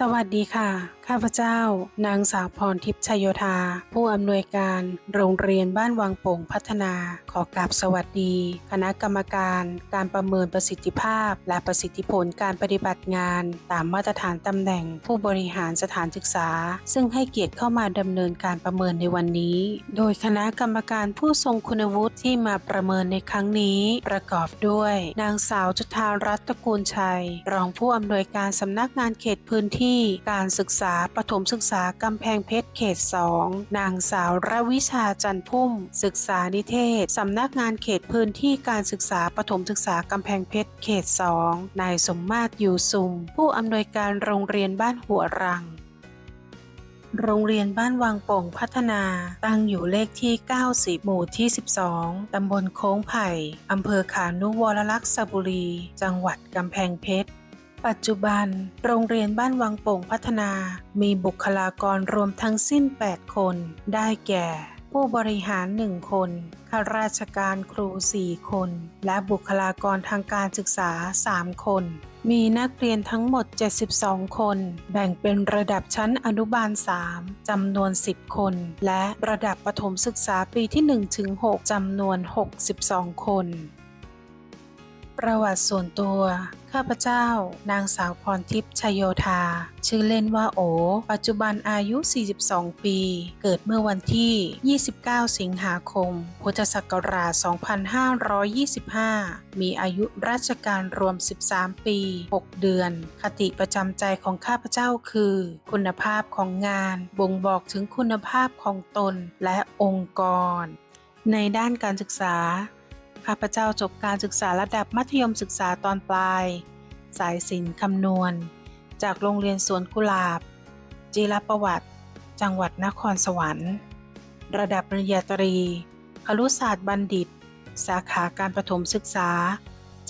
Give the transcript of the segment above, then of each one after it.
สวัสดีค่ะ ข้าพเจ้า นางสาวพรทิพย์ชยโยธา ผู้อำนวยการโรงเรียนบ้านวังโป่งพัฒนา ขอกราบสวัสดี คณะกรรมการ การประเมินประสิทธิภาพ และประสิทธิผลการปฏิบัติงาน ตามมาตรฐานตำแหน่งผู้บริหารสถานศึกษา ซึ่งให้เกียรติเข้ามาดำเนินการประเมินในวันนี้ โดยคณะกรรมการผู้ทรงคุณวุฒิที่มาประเมินในครั้งนี้ ประกอบด้วย นางสาวจุธารัตน์ตระกูลชัย รองผู้อำนวยการสำนักงานเขตพื้นที่การศึกษาประถมศึกษากำแพงเพชรเขต 2 นางสาวรวิชาจันพุ่ม ศึกษานิเทศ สำนักงานเขตพื้นที่การศึกษาประถมศึกษากำแพงเพชรเขต 2 นายสมมาตรอยู่สุม ผู้อำนวยการโรงเรียนบ้านหัวรังโรงเรียนบ้านวังโป่งพัฒนา ตั้งอยู่เลขที่ 90 หมู่ที่ 12 ตำบลโค้งไผ่ อำเภอขานุวรลักษบุรี จังหวัดกำแพงเพชร ปัจจุบัน โรงเรียนบ้านวังโป่งพัฒนา มีบุคลากรรวมทั้งสิ้น 8 คน ได้แก่ ผู้บริหาร 1 คน ข้าราชการครู 4 คน และบุคลากรทางการศึกษา 3 คน มีนักเรียนทั้งหมด 72 คน แบ่งเป็นระดับชั้นอนุบาล 3 จำนวน 10 คน และระดับประถมศึกษาปีที่ 1-6จำนวน 62 คน ประวัติส่วนตัว ข้าพเจ้า นางสาวพรทิพย์ชยโยธา ชื่อเล่นว่าโอ ปัจจุบันอายุ 42 ปี เกิดเมื่อวันที่ 29 สิงหาคม พุทธศักราช 2525 มีอายุราชการรวม 13 ปี 6 เดือน คติประจำใจของข้าพเจ้าคือ คุณภาพของงานบ่งบอกถึงคุณภาพของตนและองค์กร ในด้านการศึกษา ข้าพเจ้าจบการศึกษาระดับมัธยมศึกษาตอนปลาย สายศิลป์คำนวณ จากโรงเรียนสวนกุหลาบ จีรประวัติ จังหวัดนครสวรรค์ ระดับปริญญาตรีครุศาสตร์บัณฑิต สาขาการประถมศึกษา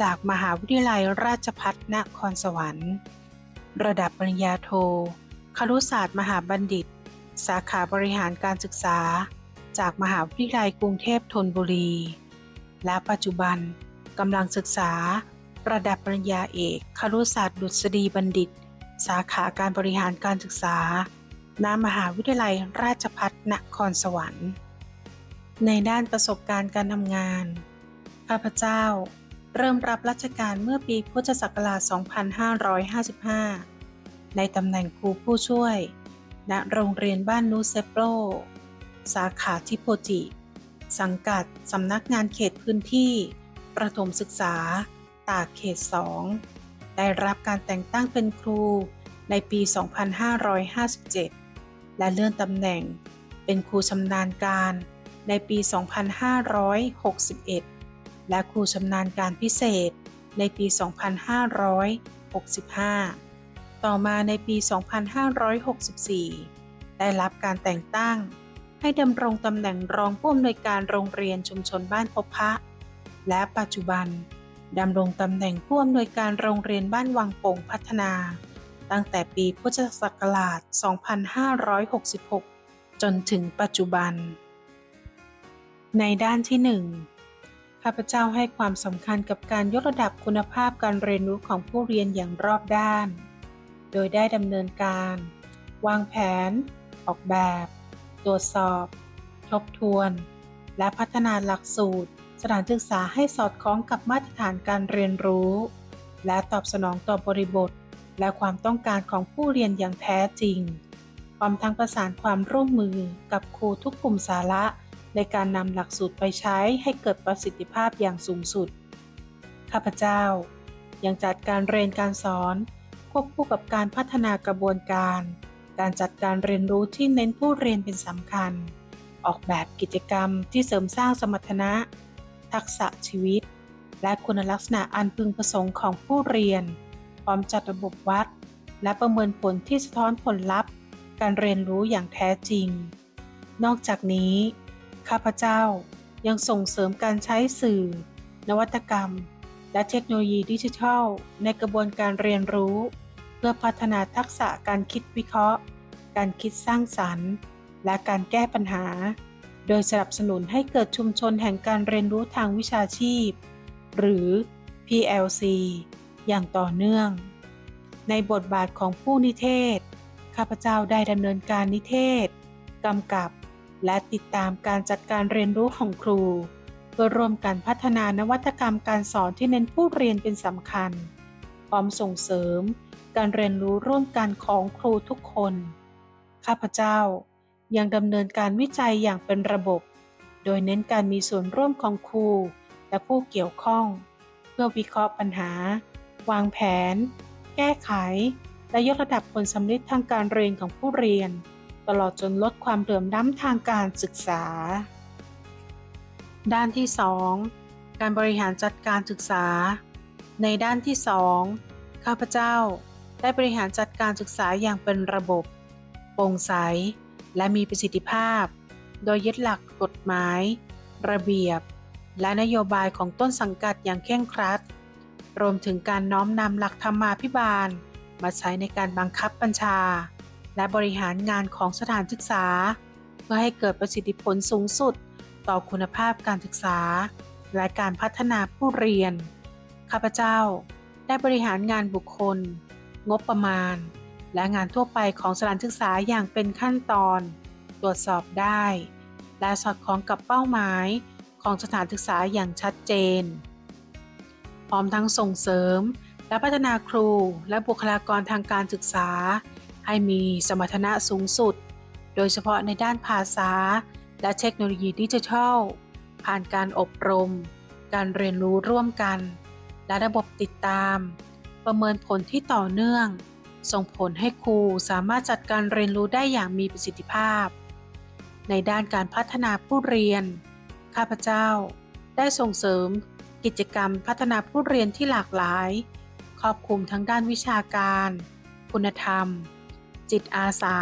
จากมหาวิทยาลัยราชภัฏนครสวรรค์ ระดับปริญญาโทครุศาสตร์มหาบัณฑิต สาขาบริหารการศึกษา จากมหาวิทยาลัยกรุงเทพธนบุรี และปัจจุบันกำลังศึกษา ระดับปริญญาเอกครุศาสตร์ดุษฎีบัณฑิต สาขาการบริหารการศึกษาณมหาวิทยาลัยราชภัฏนครสวรรค์ ในด้านประสบการณ์การทำงาน ข้าพเจ้า เริ่มรับราชการเมื่อปีพุทธศักราช 2555 ในตำแหน่งครูผู้ช่วย ณ โรงเรียนบ้านนูเซโปร สาขาทิโพจิ สังกัดสำนักงานเขตพื้นที่ ประถมศึกษา ตากเขต 2 ได้รับการแต่งตั้งเป็นครูในปี 2557 และเลื่อนตำแหน่งเป็นครูชำนาญการในปี 2561 และครูชำนาญการพิเศษในปี 2565 ต่อมาในปี 2564 ได้รับการแต่งตั้ง ให้ดำรงตำแหน่งรองผู้อำนวยการโรงเรียนชุมชนบ้านพบพระ และปัจจุบันดำรงตำแหน่งผู้อำนวยการโรงเรียนบ้านวังโป่งพัฒนา ตั้งแต่ปีพุทธศักราช 2566 จนถึงปัจจุบัน ในด้านที่ 1 ข้าพเจ้าให้ความสำคัญกับการยกระดับคุณภาพการเรียนรู้ของผู้เรียนอย่างรอบด้าน โดยได้ดำเนินการ วางแผน ออกแบบ ตรวจสอบ ทบทวน และพัฒนาหลักสูตร สถานศึกษาให้สอดคล้องกับมาตรฐานการเรียนรู้ และตอบสนองต่อบริบท และความต้องการของผู้เรียนอย่างแท้จริงพร้อมทั้งประสานความร่วมมือกับครูทุกกลุ่มสาระ ในการนำหลักสูตรไปใช้ให้เกิดประสิทธิภาพอย่างสูงสุด ข้าพเจ้า ยังจัดการเรียนการสอน ควบคู่กับการพัฒนากระบวนการ การจัดการเรียนรู้ที่เน้นผู้เรียนเป็นสำคัญ ออกแบบกิจกรรมที่เสริมสร้างสมรรถนะ ทักษะชีวิต และคุณลักษณะอันพึงประสงค์ของผู้เรียน พร้อมจัดระบบวัด และประเมินผลที่สะท้อนผลลัพธ์ การเรียนรู้อย่างแท้จริง นอกจากนี้ ข้าพเจ้ายังส่งเสริมการใช้สื่อ นวัตกรรม และเทคโนโลยีดิจิทัล ในกระบวนการเรียนรู้ พื่อพัฒนาทักษะการคิดวิเคราะห์ การคิดสร้างสรรค์ และการแก้ปัญหา โดยสนับสนุนให้เกิดชุมชนแห่งการเรียนรู้ทางวิชาชีพ หรือ PLC อย่างต่อเนื่อง ในบทบาทของผู้นิเทศ ข้าพเจ้าได้ดำเนินการนิเทศ กำกับ และติดตามการจัดการเรียนรู้ของครู เพื่อร่วมกันพัฒนานวัตกรรมการสอนที่เน้นผู้เรียนเป็นสำคัญ พร้อมส่งเสริม การเรียนรู้ร่วมกันของครูทุกคน ข้าพเจ้ายังดำเนินการวิจัยอย่างเป็นระบบ โดยเน้นการมีส่วนร่วมของครูและผู้เกี่ยวข้อง เพื่อวิเคราะห์ปัญหา วางแผน แก้ไข และยกระดับผลสำลิดทางการเรียนของผู้เรียน ตลอดจนลดความเหลื่อมล้ำทางการศึกษา ด้านที่ 2 การบริหารจัดการศึกษา ในด้านที่ 2 ข้าพเจ้า ได้บริหารจัดการศึกษาอย่างเป็นระบบ โปร่งใส และมีประสิทธิภาพ โดยยึดหลักกฎหมาย ระเบียบ และนโยบายของต้นสังกัดอย่างเคร่งครัด รวมถึงการน้อมนำหลักธรรมาภิบาล มาใช้ในการบังคับบัญชา และบริหารงานของสถานศึกษา เพื่อให้เกิดประสิทธิผลสูงสุด ต่อคุณภาพการศึกษา และการพัฒนาผู้เรียน ข้าพเจ้าได้บริหารงานบุคคล งบประมาณ และงานทั่วไปของสถานศึกษาอย่างเป็นขั้นตอน ตรวจสอบได้ และสอดคล้องกับเป้าหมายของสถานศึกษาอย่างชัดเจน พร้อมทั้งส่งเสริม และพัฒนาครูและบุคลากรทางการศึกษา ให้มีสมรรถนะสูงสุด โดยเฉพาะในด้านภาษา และเทคโนโลยีดิจิทัล ผ่านการอบรม การเรียนรู้ร่วมกัน และระบบติดตาม ประเมินผลที่ต่อเนื่อง ส่งผลให้ครูสามารถจัดการเรียนรู้ได้อย่างมีประสิทธิภาพ ในด้านการพัฒนาผู้เรียน ข้าพเจ้า ได้ส่งเสริม กิจกรรมพัฒนาผู้เรียนที่หลากหลาย ครอบคลุมทั้งด้านวิชาการ คุณธรรม จิตอาสา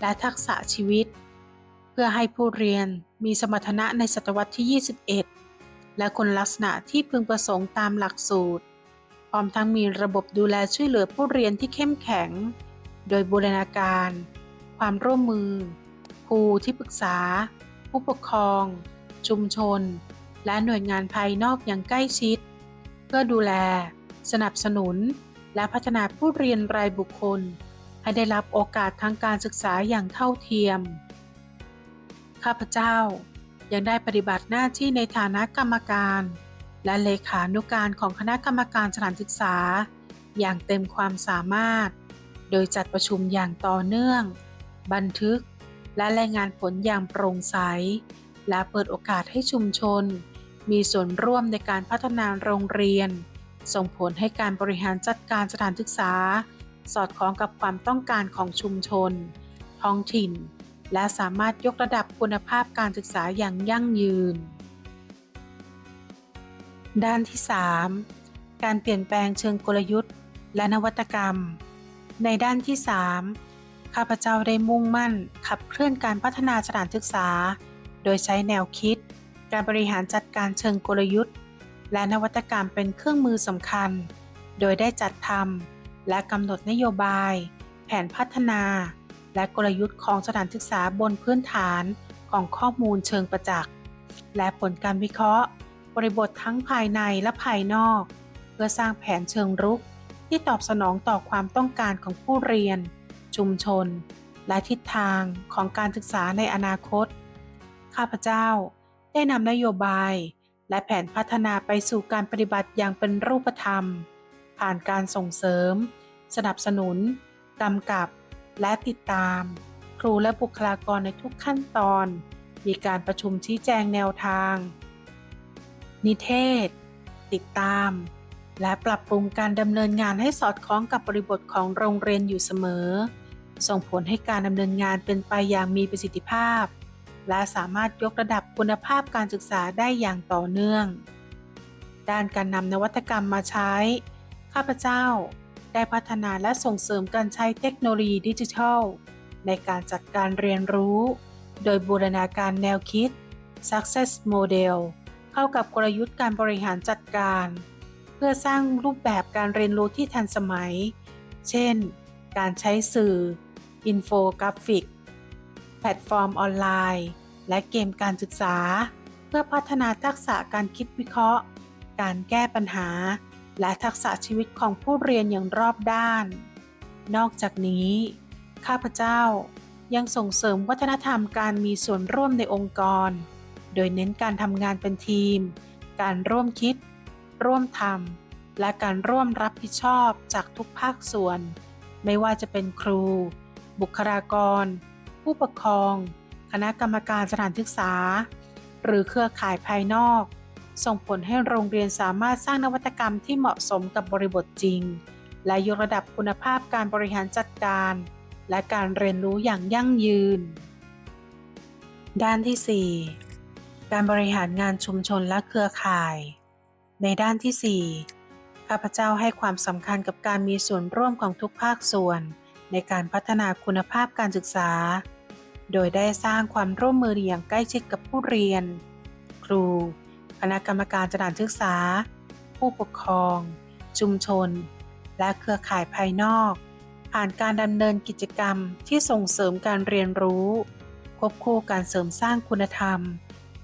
และทักษะชีวิต เพื่อให้ผู้เรียนมีสมรรถนะในศตวรรษที่ 21 และคุณลักษณะที่พึงประสงค์ตามหลักสูตร พร้อมทั้งมีระบบดูแลช่วยเหลือผู้เรียนที่เข้มแข็ง โดยบูรณาการ ความร่วมมือ ครูที่ปรึกษา ผู้ปกครอง ชุมชน และหน่วยงานภายนอกอย่างใกล้ชิด เพื่อดูแล สนับสนุน และพัฒนาผู้เรียนรายบุคคล ให้ได้รับโอกาสทางการศึกษาอย่างเท่าเทียม ข้าพเจ้ายังได้ปฏิบัติหน้าที่ในฐานะกรรมการ และเลขานุการของคณะกรรมการสถานศึกษา อย่างเต็มความสามารถ โดยจัดประชุมอย่างต่อเนื่อง บันทึก และรายงานผลอย่างโปร่งใส และเปิดโอกาสให้ชุมชน มีส่วนร่วมในการพัฒนาโรงเรียน ส่งผลให้การบริหารจัดการสถานศึกษา สอดคล้องกับความต้องการของชุมชน ท้องถิ่น และสามารถยกระดับคุณภาพการศึกษาอย่างยั่งยืน ด้านที่ 3 การเปลี่ยนแปลงเชิงกลยุทธ์ และนวัตกรรม ในด้านที่ 3 ข้าพเจ้าได้มุ่งมั่นขับเคลื่อนการพัฒนาสถานศึกษา โดยใช้แนวคิด การบริหารจัดการเชิงกลยุทธ์ และนวัตกรรมเป็นเครื่องมือสำคัญ โดยได้จัดทำและกำหนดนโยบาย แผนพัฒนา และกลยุทธ์ของสถานศึกษาบนพื้นฐานของข้อมูลเชิงประจักษ์ และผลการวิเคราะห์ บริบททั้งภายในและภายนอก เพื่อสร้างแผนเชิงรุก ที่ตอบสนองต่อความต้องการของผู้เรียน ชุมชน และทิศทางของการศึกษาในอนาคต ข้าพเจ้าได้นำนโยบาย และแผนพัฒนาไปสู่การปฏิบัติอย่างเป็นรูปธรรม ผ่านการส่งเสริม สนับสนุนกำกับ และติดตาม ครูและบุคลากรในทุกขั้นตอน มีการประชุมชี้แจงแนวทาง นิเทศ ติดตาม และปรับปรุงการดำเนินงานให้สอดคล้องกับบริบทของโรงเรียนอยู่เสมอ ส่งผลให้การดำเนินงานเป็นไปอย่างมีประสิทธิภาพ และสามารถยกระดับคุณภาพการศึกษาได้อย่างต่อเนื่อง ด้านการนำนวัตกรรมมาใช้ ข้าพเจ้าได้พัฒนาและส่งเสริมการใช้เทคโนโลยีดิจิทัล ในการจัดการเรียนรู้ โดยบูรณาการแนวคิด Success Model เข้ากับกลยุทธ์การบริหารจัดการ เพื่อสร้างรูปแบบการเรียนรู้ที่ทันสมัย เช่น การใช้สื่อ อินโฟกราฟิก แพลตฟอร์มออนไลน์ และเกมการศึกษา เพื่อพัฒนาทักษะการคิดวิเคราะห์ การแก้ปัญหา และทักษะชีวิตของผู้เรียนอย่างรอบด้าน นอกจากนี้ ข้าพเจ้ายังส่งเสริมวัฒนธรรมการมีส่วนร่วมในองค์กร โดยเน้นการทำงานเป็นทีม การร่วมคิด ร่วมทำ และการร่วมรับผิดชอบจากทุกภาคส่วน ไม่ว่าจะเป็นครู บุคลากร ผู้ปกครอง คณะกรรมการสถานศึกษา หรือเครือข่ายภายนอก ส่งผลให้โรงเรียนสามารถสร้างนวัตกรรมที่เหมาะสมกับบริบทจริง และยกระดับคุณภาพการบริหารจัดการ และการเรียนรู้อย่างยั่งยืนด้านที่ 4 การบริหารงานชุมชนและเครือข่าย ในด้านที่ 4 ข้าพเจ้าให้ความสำคัญกับการมีส่วนร่วมของทุกภาคส่วน ในการพัฒนาคุณภาพการศึกษา โดยได้สร้างความร่วมมืออย่างใกล้ชิดกับผู้เรียน ครู คณะกรรมการสถานศึกษา ผู้ปกครอง ชุมชน และเครือข่ายภายนอก ผ่านการดำเนินกิจกรรมที่ส่งเสริมการเรียนรู้ ควบคู่การเสริมสร้างคุณธรรม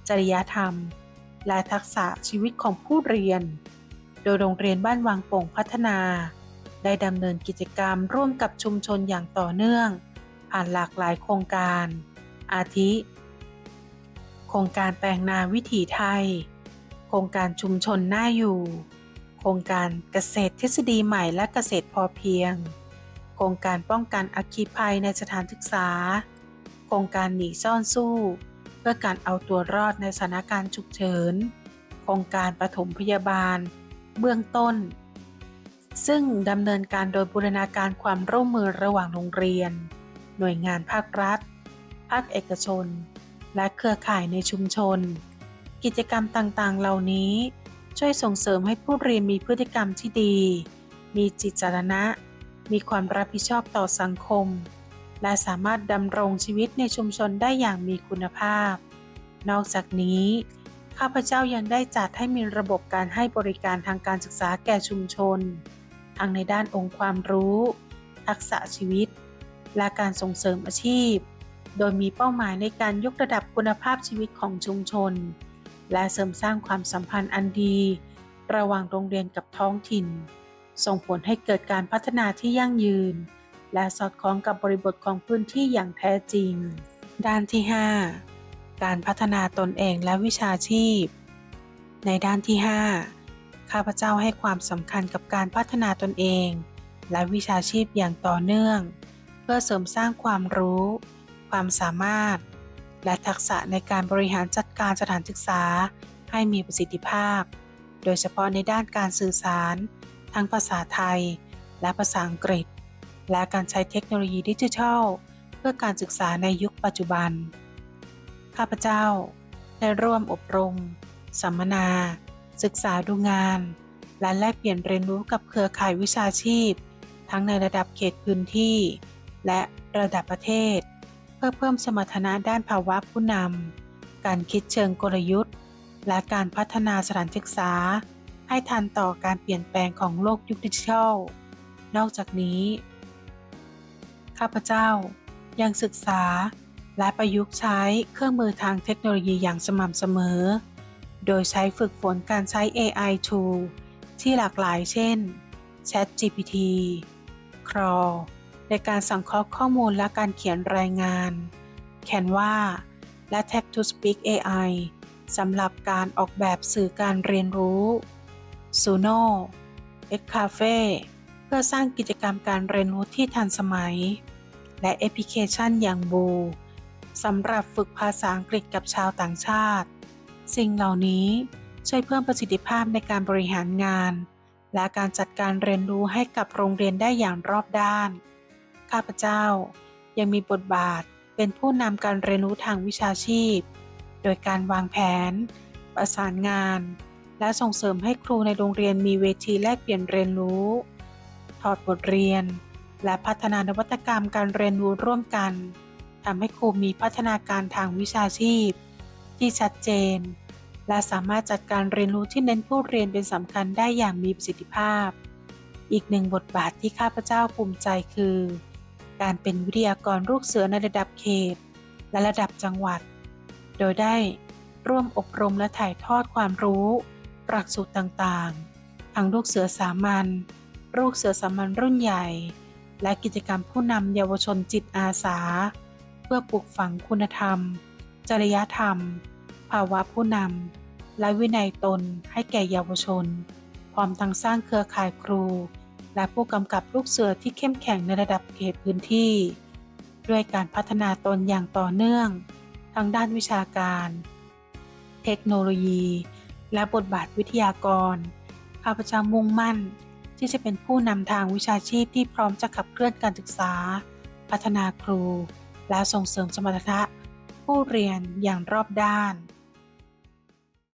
จริยธรรม และทักษะชีวิตของผู้เรียน โดยโรงเรียนบ้านวังโป่งพัฒนา ได้ดำเนินกิจกรรมร่วมกับชุมชนอย่างต่อเนื่อง ผ่านหลากหลายโครงการ อาทิ โครงการแปลงนาวิถีไทย โครงการชุมชนน่าอยู่ โครงการเกษตรทฤษฎีใหม่และเกษตรพอเพียง โครงการป้องกันอัคคีภัยในสถานศึกษา โครงการหนีซ่อนสู้ พื่อการเอาตัวรอดในสถานการณ์ฉุกเฉิน โครงการปฐมพยาบาล เบื้องต้น ซึ่งดำเนินการโดยบูรณาการความร่วมมือระหว่างโรงเรียน หน่วยงานภาครัฐ ภาคเอกชน และเครือข่ายในชุมชน กิจกรรมต่างๆ เหล่านี้ช่วยส่งเสริมให้ผู้เรียนมีพฤติกรรมที่ดี มีจิตจารณะ มีความรับผิดชอบต่อสังคม และสามารถดำรงชีวิตในชุมชนได้อย่างมีคุณภาพ นอกจากนี้ ข้าพเจ้ายังได้จัดให้มีระบบการให้บริการทางการศึกษาแก่ชุมชน ทั้งในด้านองค์ความรู้ ทักษะชีวิต และการส่งเสริมอาชีพ โดยมีเป้าหมายในการยกระดับคุณภาพชีวิตของชุมชน และเสริมสร้างความสัมพันธ์อันดี ระหว่างโรงเรียนกับท้องถิ่น ส่งผลให้เกิดการพัฒนาที่ยั่งยืน และสอดคล้องกับบริบทของพื้นที่อย่างแท้จริง ด้านที่ 5 การพัฒนาตนเองและวิชาชีพ ในด้านที่ 5 ข้าพเจ้าให้ความสำคัญกับการพัฒนาตนเอง และวิชาชีพอย่างต่อเนื่อง เพื่อเสริมสร้างความรู้ ความสามารถ และทักษะในการบริหารจัดการสถานศึกษาให้มีประสิทธิภาพ โดยเฉพาะในด้านการสื่อสาร ทั้งภาษาไทยและภาษาอังกฤษ และการใช้เทคโนโลยีดิจิทัล เพื่อการศึกษาในยุคปัจจุบัน ข้าพเจ้า ได้ร่วมอบรม สัมมนา ศึกษาดูงาน และแลกเปลี่ยนเรียนรู้กับเครือข่ายวิชาชีพ ทั้งในระดับเขตพื้นที่ และระดับประเทศ เพื่อเพิ่มสมรรถนะด้านภาวะผู้นำการคิดเชิงกลยุทธ์ และการพัฒนาสถานศึกษา ให้ทันต่อการเปลี่ยนแปลงของโลกยุคดิจิทัล นอกจากนี้ ข้าพเจ้า ยังศึกษาและประยุกต์ใช้เครื่องมือทางเทคโนโลยีอย่างสม่ำเสมอ โดยใช้ฝึกฝนการใช้ AI tool ที่หลากหลายเช่น ChatGPT Crawl ในการสังเคราะห์ข้อมูลและการเขียนรายงาน Canva และ Text to Speak AI สำหรับการออกแบบสื่อการเรียนรู้ Suno X Cafe เพื่อสร้างกิจกรรมการเรียนรู้ที่ทันสมัย และแอปพลิเคชันอย่างบูสำหรับฝึกภาษาอังกฤษกับชาวต่างชาติ สิ่งเหล่านี้ช่วยเพิ่มประสิทธิภาพในการบริหารงาน และการจัดการเรียนรู้ให้กับโรงเรียนได้อย่างรอบด้าน ข้าพเจ้ายังมีบทบาทเป็นผู้นำการเรียนรู้ทางวิชาชีพ โดยการวางแผน ประสานงาน และส่งเสริมให้ครูในโรงเรียนมีเวทีแลกเปลี่ยนเรียนรู้ ถอดบทเรียน และพัฒนานวัตกรรมการเรียนรู้ร่วมกันทำให้ครูมีพัฒนาการทางวิชาชีพ ที่ชัดเจน และสามารถจัดการเรียนรู้ที่เน้นผู้เรียนเป็นสำคัญได้อย่างมีประสิทธิภาพ อีกหนึ่งบทบาทที่ข้าพเจ้าภูมิใจคือ การเป็นวิทยากรลูกเสือในระดับเขต และระดับจังหวัด โดยได้ร่วมอบรมและถ่ายทอดความรู้หลักสูตรต่างๆ ทั้งลูกเสือสามัญลูกเสือสามัญรุ่นใหญ่ และกิจกรรมผู้นำเยาวชนจิตอาสา เพื่อปลูกฝังคุณธรรม จริยธรรม ภาวะผู้นำ และวินัยตนให้แก่เยาวชน พร้อมทั้งสร้างเครือข่ายครู และผู้กำกับลูกเสือที่เข้มแข็งในระดับเขตพื้นที่ ด้วยการพัฒนาตนอย่างต่อเนื่อง ทั้งด้านวิชาการ เทคโนโลยี และบทบาทวิทยากรข้าพเจ้ามุ่งมั่น ที่จะเป็นผู้นำทางวิชาชีพที่พร้อมจะขับเคลื่อนการศึกษา พัฒนาครู และส่งเสริมสมรรถนะผู้เรียนอย่างรอบด้าน